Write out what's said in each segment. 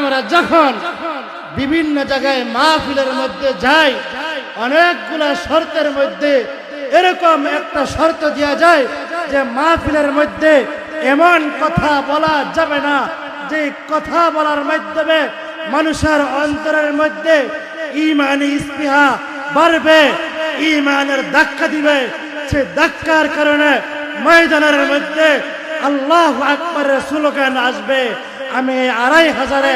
আমরা যখন বিভিন্ন জায়গায় মাহফিলের মধ্যে যাই, অনেকগুলা শর্তের মধ্যে এরকম একটা শর্ত দেওয়া যায় যে মাহফিলের মধ্যে এমন কথা বলা যাবে না। যে কথা বলার মাধ্যমে মানুষের অন্তরের মধ্যে ইমানি স্পৃহা বাড়বে, ইমানের ধাক্কা দিবে। সে ধাক্কার কারণে ময়দানের মধ্যে আল্লাহ আকবরের স্লোগান আসবে। আমি আড়াই হাজারে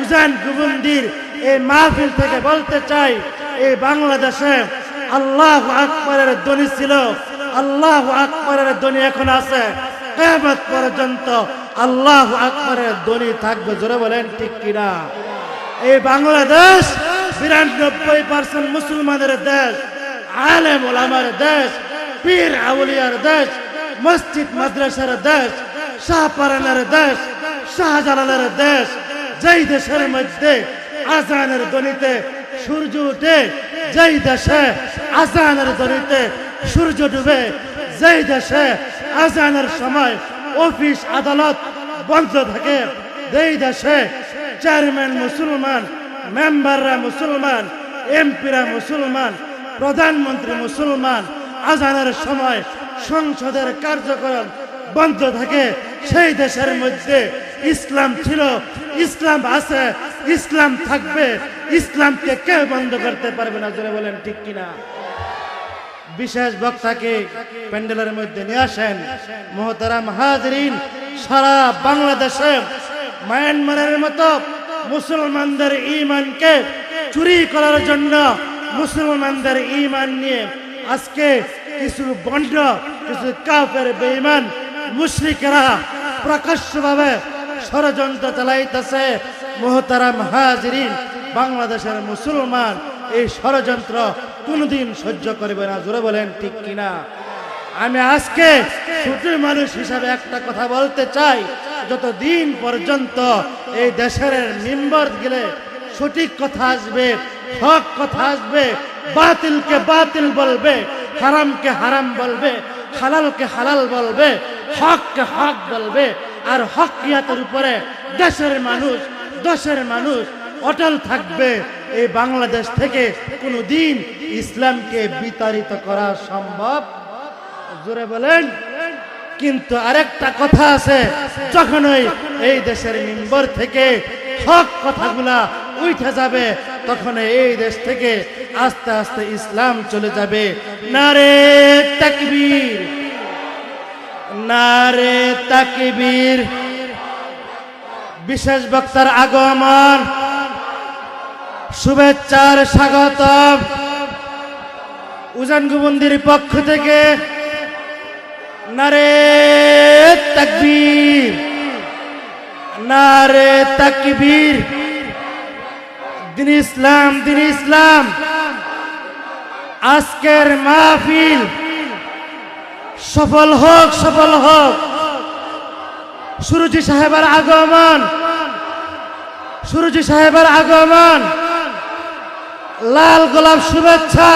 উজান গুবন্দির এই মাহফিল থেকে বলতে চাই, এই বাংলাদেশে আল্লাহ আকবরের ধ্বনি ছিল, আল্লাহ আকবরের ধ্বনি এখন আছে। কেমত পর্যন্ত আল্লাহ আকবরের ধ্বনি থাকবে, জোরে বলেন ঠিক কিনা? এই বাংলাদেশ বিরানব্বই পার্সেন্ট মুসলমানের দেশ, আলেম ওলামার দেশ, পীর আউলিয়ার দেশ, মসজিদ মাদ্রাসার দেশ শাহপারানের দেশ শাহজালালের দেশ, যেই দেশের মধ্যে আজানের দলিতে সূর্য উঠে, যেই দেশে আজানের দলিতে সূর্য ডুবে, যেই দেশে আজানের সময় অফিস আদালত বন্ধ থাকে, যেই দেশে চেয়ারম্যান মুসলমান, মেম্বাররা মুসলমান, এমপিরা মুসলমান, প্রধানমন্ত্রী মুসলমান, আজানের সময় সংসদের কার্যক্রম বন্ধ থাকে সেই দেশের মধ্যে ইসলাম ছিল, ইসলাম আছে, ইসলাম থাকবে, ইসলামকে কেউ বন্ধ করতে পারবে না, জোরে বলেন ঠিক কিনা? বিশেষ বক্তাকে প্যান্ডেলের মধ্যে নিয়ে আসেন মোহতারাম হাজরিন, সারা বাংলাদেশে মায়ানমারের মতো মুসলমানদের ইমানকে চুরি করার জন্য মুসলমানদের ইমান নিয়ে আজকে কিছু বন্ড, কিছু কাফের বেঈমান, মুশরিকেরা প্রকাশ্যভাবে ষড়যন্ত্র চালাইতেছে মোহতারাম হাজরিন, বাংলাদেশের মুসলমান। এই ষড়যন্ত্র কোনদিন সহ্য করবে না, জোরে বলেন ঠিক কিনা? আমি আজকে ছোট মানুষ হিসাবে একটা কথা বলতে চাই। যতদিন পর্যন্ত এই দেশের মেম্বার গেলে সঠিক কথা আসবে, হক কথা আসবে, বাতিলকে বাতিল বলবে, হারামকে হারাম বলবে, হালালকে হালাল বলবে হককে হক বলবে, আর হকিয়াতের উপরে দেশের মানুষ দেশের মানুষ অটল থাকবে। এই বাংলাদেশ থেকে কোনো দিন ইসলামকে বিতাড়িত করা সম্ভব। জোরে বলেন। কিন্তু আরেকটা কথা আছে, যখনই এই দেশের মেম্বর থেকে হক কথাগুলা উঠে যাবে তখন এই দেশ থেকে আস্তে আস্তে ইসলাম চলে যাবে। নারে তাকবীর। নারে তাকবীর। বিশেষ বক্তার আগমন। শুভেচ্ছার স্বাগত উজান গুবন্দির পক্ষ থেকে নারে তাকবীর। নারে তাকবীর। দিন ইসলাম দিন ইসলাম। আজকের মাহফিল সফল হোক সফল হোক। সুরজি সাহেবের আগমন। সুরজি সাহেবের আগমন। লাল গোলাপ শুভেচ্ছা।